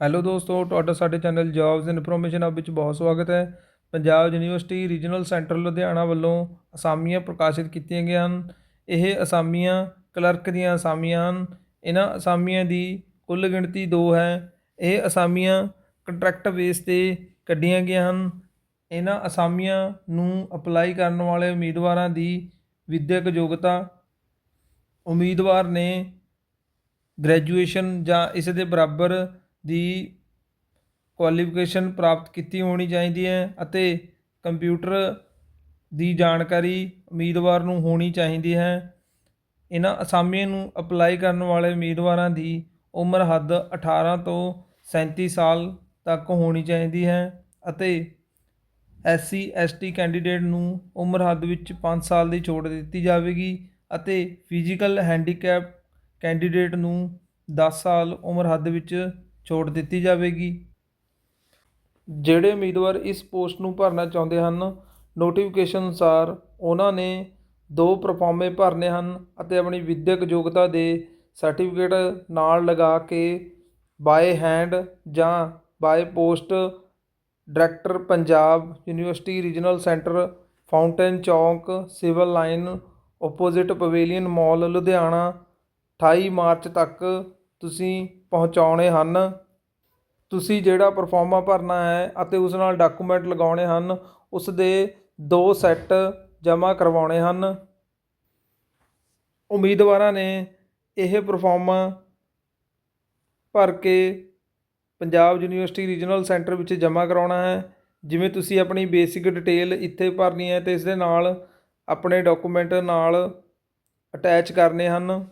Hello ਦੋਸਤੋ, ਤੁਹਾਡਾ ਸਾਡੇ ਚੈਨਲ ਜੌਬਸ ਇਨਫੋਰਮੇਸ਼ਨ ਹਬ ਵਿੱਚ ਬਹੁਤ ਸਵਾਗਤ ਹੈ। Punjab university regional centre Ludhiana ਵੱਲੋਂ ਅਸਾਮੀਆਂ ਪ੍ਰਕਾਸ਼ਿਤ ਕੀਤੀਆਂ ਗਈਆਂ ਹਨ। ਇਹ ਅਸਾਮੀਆਂ, ਕਲਰਕ ਦੀਆਂ ਅਸਾਮੀਆਂ ਹਨ। ਇਹਨਾਂ ਅਸਾਮੀਆਂ ਦੀ ਕੁੱਲ ਗਿਣਤੀ 2 ਹੈ। ਇਹ ਅਸਾਮੀਆਂ ਕੰਟਰੈਕਟ ਬੇਸ ਤੇ ਕੱਢੀਆਂ ਗਈਆਂ ਹਨ। ਇਹਨਾਂ ਅਸਾਮੀਆਂ ਨੂੰ ਅਪਲਾਈ ਕਰਨ ਵਾਲੇ ਉਮੀਦਵਾਰਾਂ ਦੀ ਵਿਦਿਅਕ ਯੋਗਤਾ ਉਮੀਦਵਾਰ ਨੇ ਗ੍ਰੈਜੂਏਸ਼ਨ ਜਾਂ ਇਸ ਦੇ ਬਰਾਬਰ ਦੀ ਕੁਆਲੀਫਿਕੇਸ਼ਨ ਪ੍ਰਾਪਤ ਕੀਤੀ ਹੋਣੀ ਚਾਹੀਦੀ ਹੈ ਅਤੇ ਕੰਪਿਊਟਰ ਦੀ ਜਾਣਕਾਰੀ ਉਮੀਦਵਾਰ ਨੂੰ ਹੋਣੀ ਚਾਹੀਦੀ ਹੈ। ਇਹਨਾਂ ਅਸਾਮੀਆਂ ਨੂੰ ਅਪਲਾਈ ਕਰਨ ਵਾਲੇ ਉਮੀਦਵਾਰਾਂ ਦੀ ਉਮਰ ਹੱਦ 18 ਤੋਂ 37 ਸਾਲ ਤੱਕ ਹੋਣੀ ਚਾਹੀਦੀ ਹੈ ਅਤੇ ਐਸਸੀ ਐਸਟੀ ਕੈਂਡੀਡੇਟ ਨੂੰ ਉਮਰ ਹੱਦ ਵਿੱਚ 5 ਸਾਲ ਦੀ ਛੋਟ ਦਿੱਤੀ ਜਾਵੇਗੀ ਅਤੇ ਫਿਜ਼ੀਕਲ ਹੈਂਡੀਕੈਪ ਕੈਂਡੀਡੇਟ ਨੂੰ 10 ਸਾਲ ਉਮਰ ਹੱਦ ਵਿੱਚ ਛੋਟ ਦਿੱਤੀ ਜਾਵੇਗੀ। ਜਿਹੜੇ ਉਮੀਦਵਾਰ ਇਸ ਪੋਸਟ ਨੂੰ ਭਰਨਾ ਚਾਹੁੰਦੇ ਹਨ ਨੋਟੀਫਿਕੇਸ਼ਨ ਅਨੁਸਾਰ ਉਹਨਾਂ ਨੇ ਦੋ ਪ੍ਰਫਾਰਮੇ ਭਰਨੇ ਹਨ ਅਤੇ ਆਪਣੀ ਵਿਦਿਅਕ ਯੋਗਤਾ ਦੇ ਸਰਟੀਫਿਕੇਟ ਨਾਲ ਲਗਾ ਕੇ ਬਾਏ ਹੈਂਡ ਜਾਂ by post director Punjab university regional centre fountain Chowk civil line opposite pavilion mall Ludhiana 28 March ਤੱਕ ਤੁਸੀਂ ਪਹੁੰਚਾਉਣੇ ਹਨ, ਤੁਸੀਂ ਜਿਹੜਾ ਪਰਫਾਰਮਾ ਭਰਨਾ ਹੈ ਅਤੇ ਉਸ ਨਾਲ ਡਾਕੂਮੈਂਟ ਲਗਾਉਣੇ ਹਨ ਉਸ ਦੇ ਦੋ ਸੈੱਟ ਜਮ੍ਹਾਂ ਕਰਵਾਉਣੇ ਹਨ। ਉਮੀਦਵਾਰਾਂ ਨੇ ਇਹ ਪਰਫਾਰਮਾ ਭਰ ਕੇ ਪੰਜਾਬ ਯੂਨੀਵਰਸਿਟੀ ਰੀਜਨਲ ਸੈਂਟਰ ਵਿੱਚ ਜਮ੍ਹਾਂ ਕਰਾਉਣਾ ਹੈ। ਜਿਵੇਂ ਤੁਸੀਂ ਆਪਣੀ ਬੇਸਿਕ ਡਿਟੇਲ ਇੱਥੇ ਭਰਨੀ ਹੈ ਤੇ ਇਸ ਦੇ ਨਾਲ ਆਪਣੇ ਡਾਕੂਮੈਂਟ ਨਾਲ ਅਟੈਚ ਕਰਨੇ ਹਨ।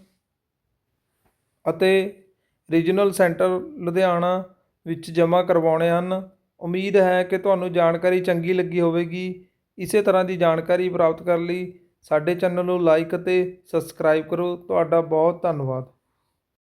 ਅਤੇ ਰੀਜਨਲ ਸੈਂਟਰ ਲੁਧਿਆਣਾ ਵਿੱਚ ਜਮ੍ਹਾਂ ਕਰਵਾਉਣੇ ਹਨ। ਉਮੀਦ ਹੈ ਕਿ ਤੁਹਾਨੂੰ ਜਾਣਕਾਰੀ ਚੰਗੀ ਲੱਗੀ ਹੋਵੇਗੀ। ਇਸੇ ਤਰ੍ਹਾਂ ਦੀ ਜਾਣਕਾਰੀ ਪ੍ਰਾਪਤ ਕਰਨ ਲਈ ਸਾਡੇ ਚੈਨਲ ਨੂੰ ਲਾਈਕ ਅਤੇ ਸਬਸਕ੍ਰਾਈਬ ਕਰੋ। ਤੁਹਾਡਾ ਬਹੁਤ ਧੰਨਵਾਦ।